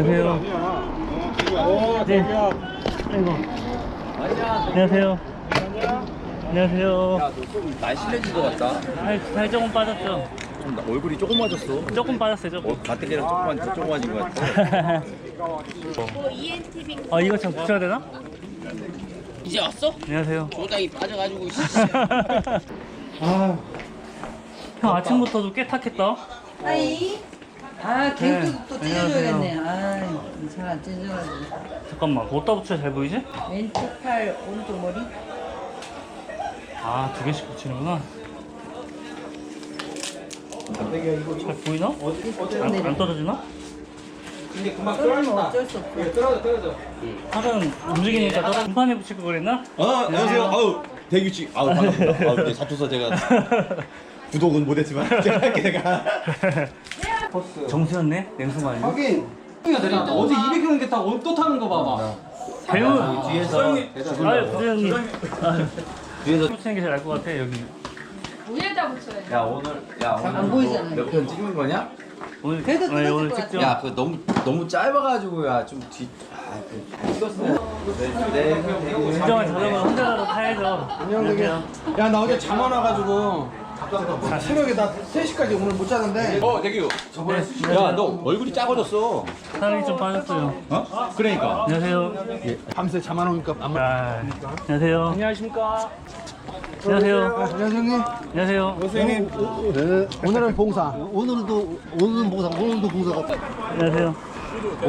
안녕하세요. 네. 아이고. 안녕하세요. 안녕하세요. 야너좀 날씬해진 것 같다. 살, 살 조금 빠졌죠? 좀 나- 얼굴이 조그마졌어. 조금 빠졌어요, 조금. 어, 가뜩이랑 조그만 조그마진 것 같아. 뭐 ENTV 아, 이거 참 붙여야 되나? 이제 왔어? 안녕하세요. 조당이 빠져가지고 씨. 아. 형 아침부터도 꽤 탁했다. 아이. 아, 네, 개도 또 찢어줘야겠네. 안녕하세요. 아, 잘안 찢어가지고. 잠깐만, 어디다 붙여야 잘 보이지? 왼쪽 팔, 오른쪽 머리. 아, 두 개씩 붙이는구나. 잘 보이나? 안, 안 떨어지나? 떨어지면 어쩔 수 없고. 팔은 움직이니까 떨어. 붙일 걸 그랬나? 아 안녕하세요. 아우 대규씨. 아우 반갑습니다. 아우 네, 사투사 제가 구독은 못했지만 제가 할게 내가. 정수였네? 냉수가 아니고. 하긴. 어제 200km 타고 또 타는 거 봐봐. 배우 뒤에서 아유 부장님 아, 뒤에서 붙이는 게 제일 나을 것 같아 여기. 야 오늘 야 오늘 안 보이잖아요. 몇편 찍는 거냐? 오늘 그래도 네, 끊어질 오늘 것 찍죠? 야 그 너무 너무 짧아가지고 야좀뒤 아, 그 네, 네, 진정한 자전거 혼자라도 타야죠. 안녕하세요. 야나 어제 잠안 와가지고 새벽에 나 3시까지 오늘 못 자는데. 어 대규. 야너 얼굴이 작아졌어. 살이 좀 빠졌어요. 어? 그러니까. 안녕하세요. 밤새 잠 안 오니까 안 마... 아, 안녕하세요. 안녕하십니까? 안녕하세요. 안녕하세요 형님. 안녕하세요. 선생님 오늘은 봉사. 오늘도 오늘은 봉사 오늘도 봉사가 안녕하세요.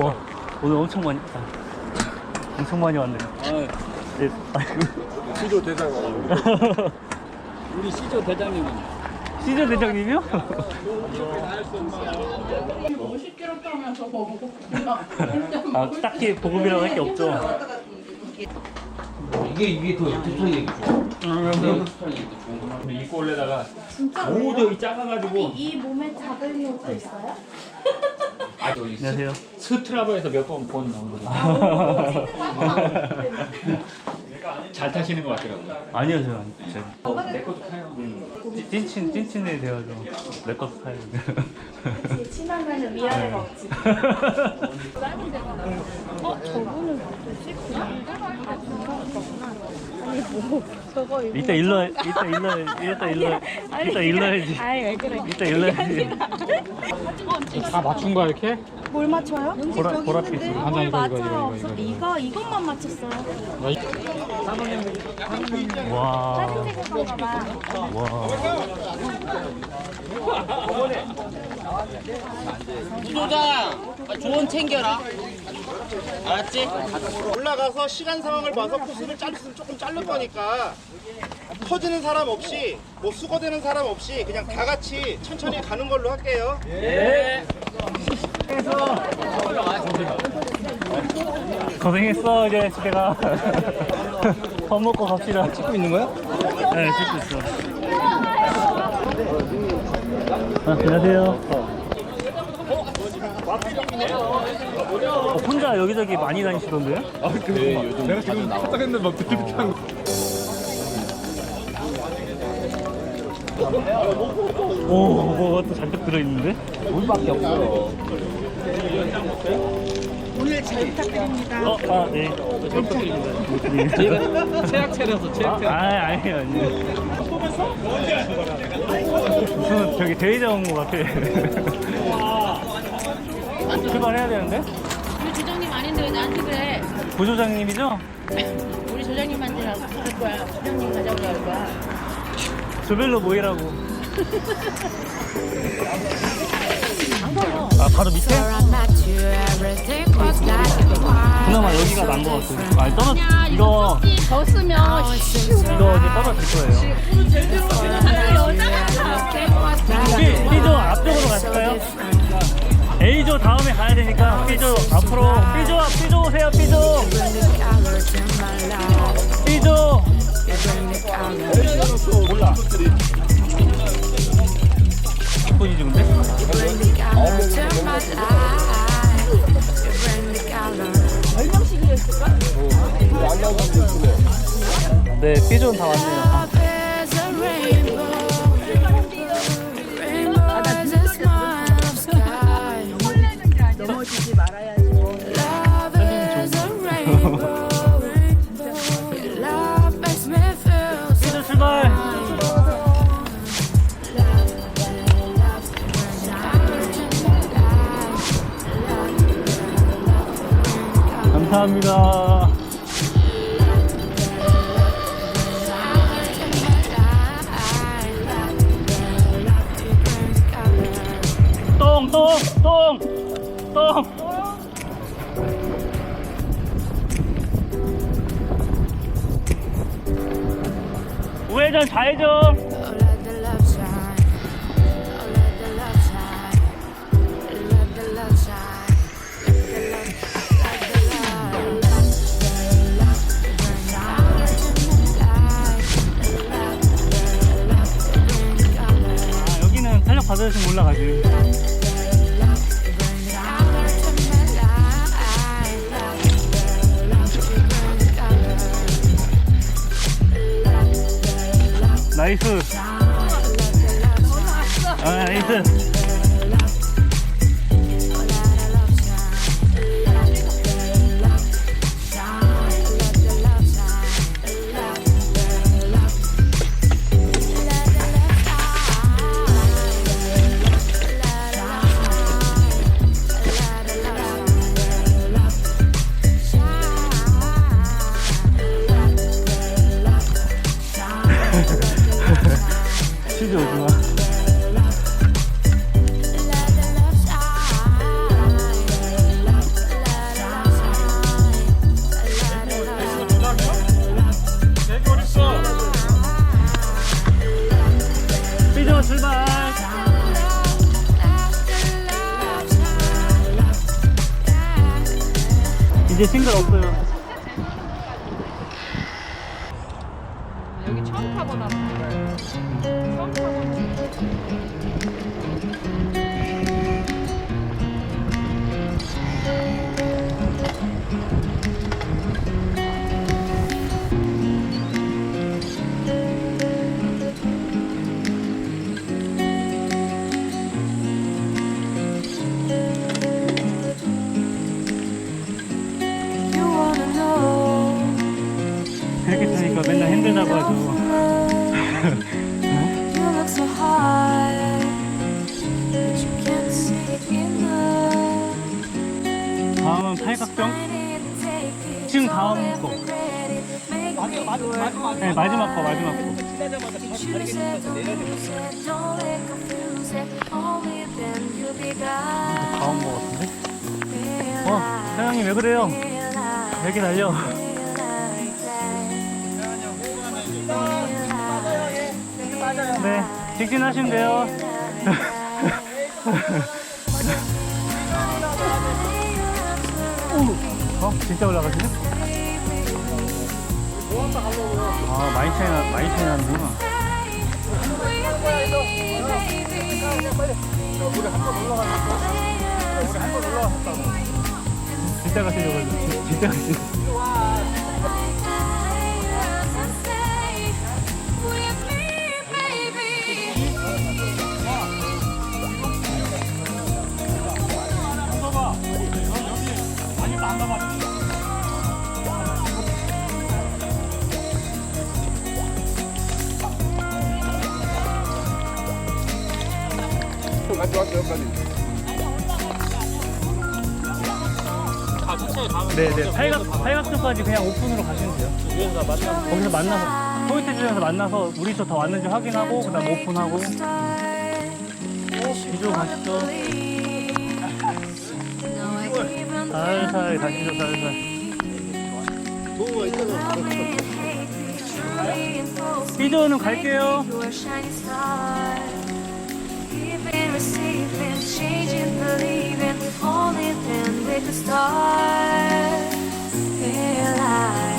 와 오늘 엄청 많이 아, 엄청 많이 왔네요 네, 아이고 시조 대장. 우리 시조 대장님은? 시저 대장님이요? 아 딱히 보급이라고 할 게 없죠 이게 이게 더 두통이 입고 올래다가 도저히 작아가지고. 이 몸에 잡을 옷도 있어요? 안녕하세요. 스트라바에서 몇 번 본 나오거든 잘 타시는 것 같더라고요 아니요 저 제가 내 것도 타요 찐친 찐친이 되어서 내 것도 친한 가는 위아래가 없지. 어? 저분은 누구지? 그냥? 뭐 저거 이거 이따 일러 이따 일러 이따 일러 이따 일러야지. 아니 왜 그래 이따 일러야지. 다 맞춘 거야 이렇게? 뭘 맞춰요? 보라 보랏빛으로. 뭘 이거 이거 맞춰요? 이거 없어. 이거 이거 이것만 맞췄어요. 와. 사진 찍 었던가 봐. 와. 조장 조언 챙겨라 알았지? 올라가서 시간 상황을 봐서 코스를 수는 조금 자를 거니까 터지는 사람 없이 뭐 수거되는 사람 없이 그냥 다 같이 천천히 가는 걸로 할게요. 고생했어 이제 집에 가. 밥 먹고 갑시다. 찍고 있는 거야? 네 찍고 있어. 아, 안녕하세요. 어, 혼자 여기저기 많이 다니시던데요? 내가 지금 딱막 비슷한 오, 뭐가 또 잔뜩 들어있는데? 물밖에 없어. 오늘 잘 부탁드립니다. 어, 아, 네. 잘 부탁드립니다. 저희가 체약체라서 체약체 아, 아니에요, 아니에요. 무슨 저기 대회장 온 것 같아. 출발해야 되는데? 우리 조장님 아닌데 왜 나한테 그래? 부조장님이죠? 우리 조장님한테 할 거야. 조장님 가자고 할 거야. 조별로 모이라고. 아, 바로 밑에? 그나마 여기가 난 것 같아. 아니, 떨어, 이거, 더 쓰면 이거 이제 떨어질 거예요. B, B조 앞쪽으로 가실까요? A조 다음에 가야 되니까 B조 앞으로 B조 앞 B조 오세요 B조 B조 몰라 폰이 지금데? 네 B조는 다 왔네요 감사합니다. 똥, 똥, 똥, 똥. 우회전 좌회전. 탄력 받으시면 올라가지. 나이스. 아, 나이스. 치즈 오 다음 거 같은데? 어, 사장님 왜 그래요? 왜 이렇게 달려? 네, 직진하시면 돼요. 오, 어? 진짜 올라가시네? 아, 많이 차이 나, 많이 차이 나는구나. 진짜 가시려고 진짜 가시 네네 팔각 팔각도까지 그냥 오픈으로 가시면 돼요. 거기서 만나서 포인트 주에서 만나서 우리 쪽 다 왔는지 확인하고 그 다음 오픈하고 이쪽으로 가시죠. 살살 가시죠 살살. 삐조는 갈게요. receiving, changing, believing, falling in with the stars. Realize.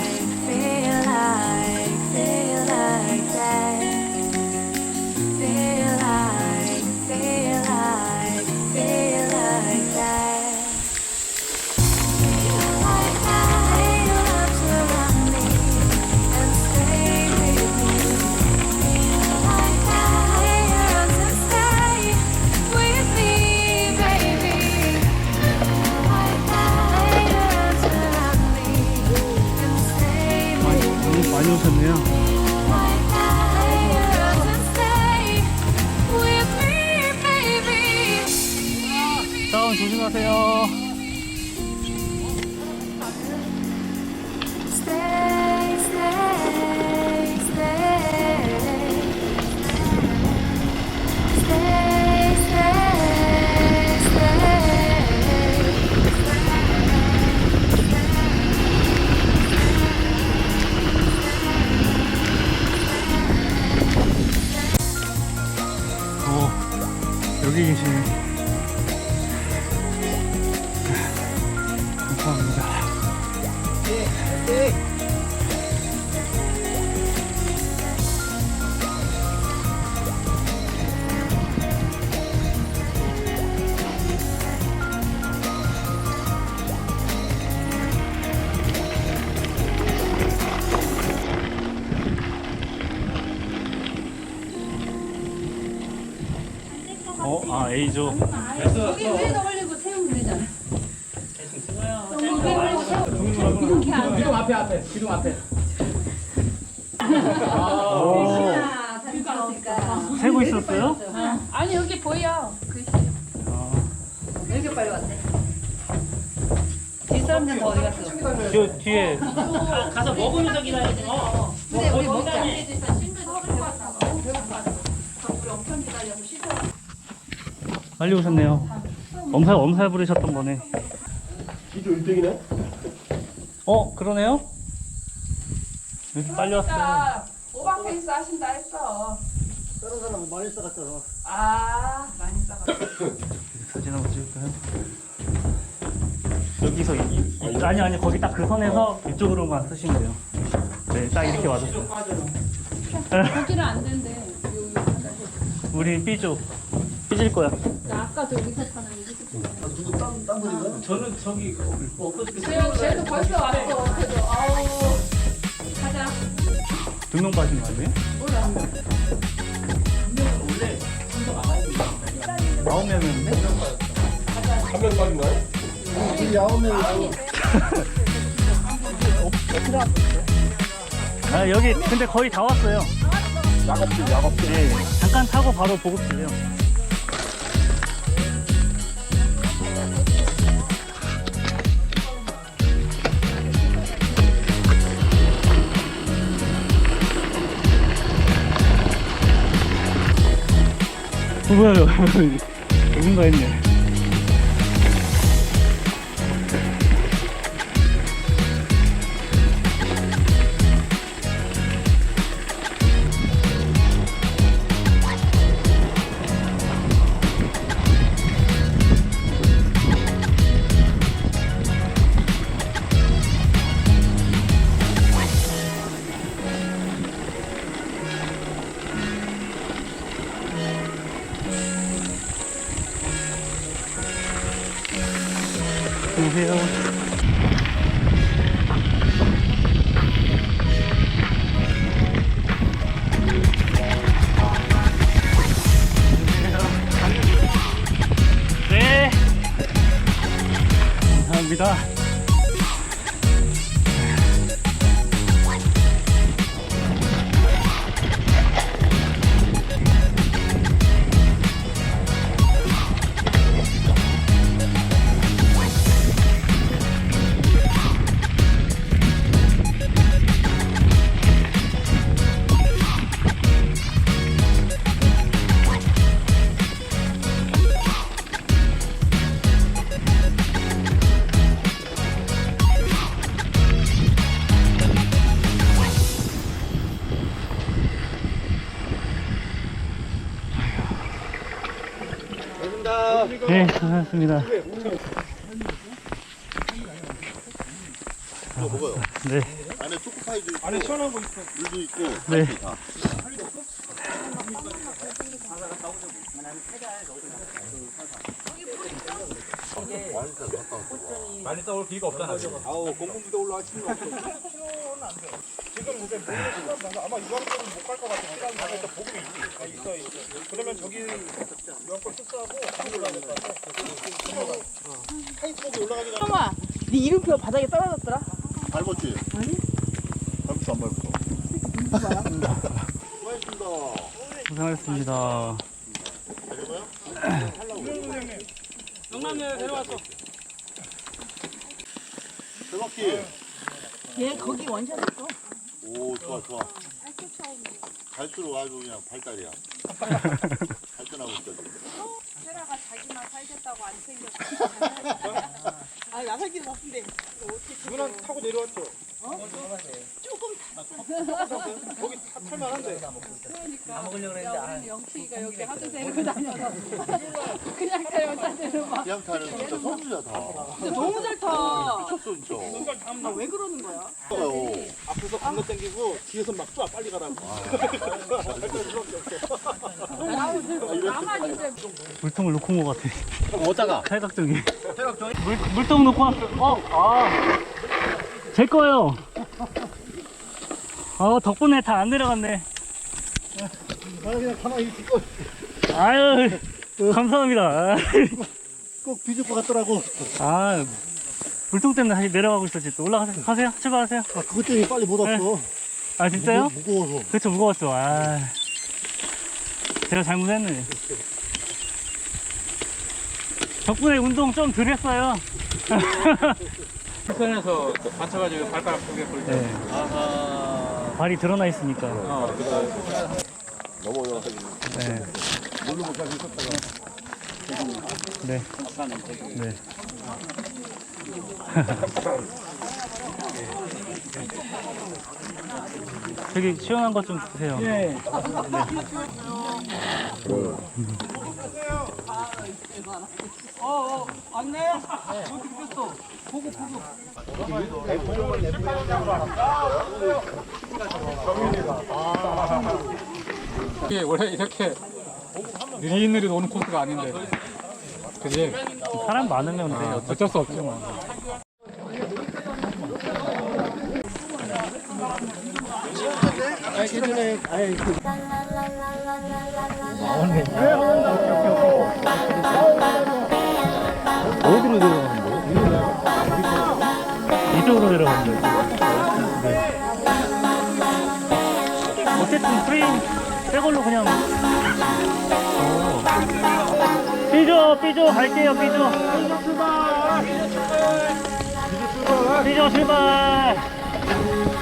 여기 계시네. 아, A조. 여기 위에다 올리고 태우면 되잖아. 기둥 앞에 앞에 기둥 앞에. 오, 다리 까니까 세고 있었어요? 아니 여기 보여. 그왜 이렇게 빨리 왔대? 뒷사람들은 다 어디 갔어? 저 뒤에 가서 먹으면서 기다리지. 어. 근데 우리 먹자. 빨리 오셨네요. 엄살 엄살 부리셨던 거네. 이조 1등이네? 어, 그러네요? 왜 이렇게 빨리 왔어요? 진짜 오바페이스 하신다 했어. 다른 사람은 많이 써갔잖아. 아 많이 싸가. 사진 한번 찍을까요? 여기서 이, 이- 아니 아니 거기 딱 그 선에서 이쪽으로만 쓰시면 돼요. 네, 딱 이렇게 와줬어요. 거기는 안 된대. 우리 B쪽 삐질 거야. 아까 저기서 타는 여기서 타는. 딴 분인가? 저는 저기 쟤 쟤도 벌써 왔어. 그래도 아우 가자. 두명 빠진 거 아니에요? 아홉 명이었는데? 한명 빠진 거야? 우리 아홉 명이서 아 여기 근데 거의 다 왔어요. 야겁실 야겁실. 네, 잠깐 타고 바로 보급실이요. 뭐야 누군가 했네. 안녕하세요. 네. 감사합니다. 고생하셨습니다. 이거 먹어요. 네, 안에 초코파이도 있고, 안에 시원한 거 있어. 물도 있고. 네. 다. 많이 떠올 기회가 없잖아. 아우 치면 없어. 지금 이제 모르겠어. 아마 이번 거는 못갈 것 같아. 시간 가면 일단 보급이 있지. 아, 있어, 있어. 그러면 저기 올라야 될것 같아. 타이트하게 올라가기 전에 형아, 네 이름표 바닥에 떨어졌더라? 밟았지? 아니? 밟았어, 안 밟았어? 고생하셨습니다. 영남네 데려왔어. 대박기. 얘 거기 원샷 했어. 오 좋아 좋아. 갈수록 아주 그냥 발달이야. 발전하고 있어. 지금. 세라가 자기만 살겠다고 안 챙겼어. 아 나사기는 없는데. 누나 타고 내려왔죠. 조금 거기 타 탈만한데. 그러니까. 야, 우리는 영식이가 여기 하도 데리고 다녀서 그냥 데리고 다니는 막. 그냥 타는 진짜 선수야 다. 근데 너무 잘 타. 미쳤어 진짜. 아, 왜 그러는 거야? 요 건너 당기고 뒤에서 막 쏴 빨리 가라고. 나만 이제 물통을 놓고 온것 같아. 어디다가? 팔각정이. 물, 물통 놓고 왔어. 어, 아. 제 거예요. 아, 덕분에 다 안 내려갔네. 나는 그냥 가만히 있고 아유, 감사합니다. 꼭 뒤질 것 같더라고. 아, 물통 때문에 다시 내려가고 있었지. 또 올라가세요. 가세요. 출발하세요. 아 그것 때문에 빨리 못 왔어. 아, 진짜요? 무거워서. 그쵸, 무거웠어. 아. 제가 잘못했네. 덕분에 운동 좀 덜 했어요. 불편해서 받쳐가지고 발가락 두개 볼 때. 네. 발이 드러나 있으니까. 넘어져가지고. 네. 네. 네. 되게 시원한 것 좀 드세요. 예. 어, 어, 왔네? 보고, 보고. 이게 원래 이렇게 느릿느릿 오는 코스가 아닌데 그지? 사람 많으면 근데 어쩔 수 뭐. 어디로 내려가는 거예요? 이쪽으로 내려가는 거예요. 네. 어쨌든 프레임 새 걸로 그냥. 어. 삐져, 삐져, 갈게요, 삐져. 삐져 출발! 삐져 출발! 누구냐?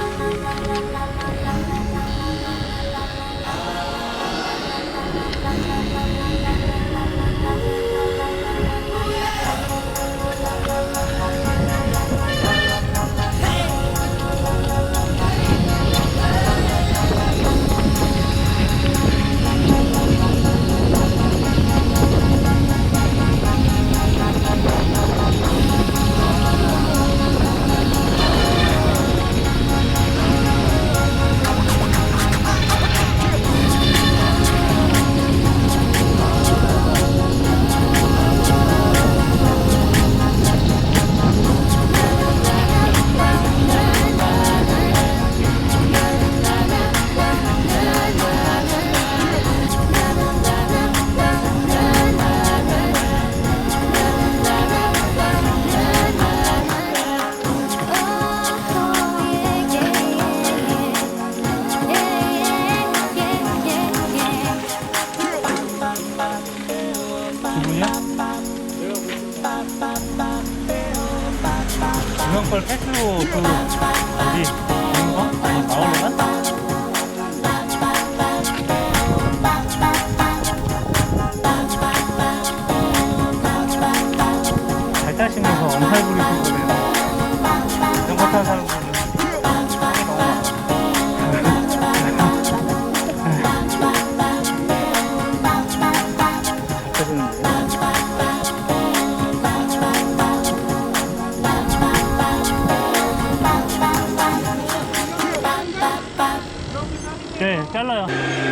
유 네, 잘라요.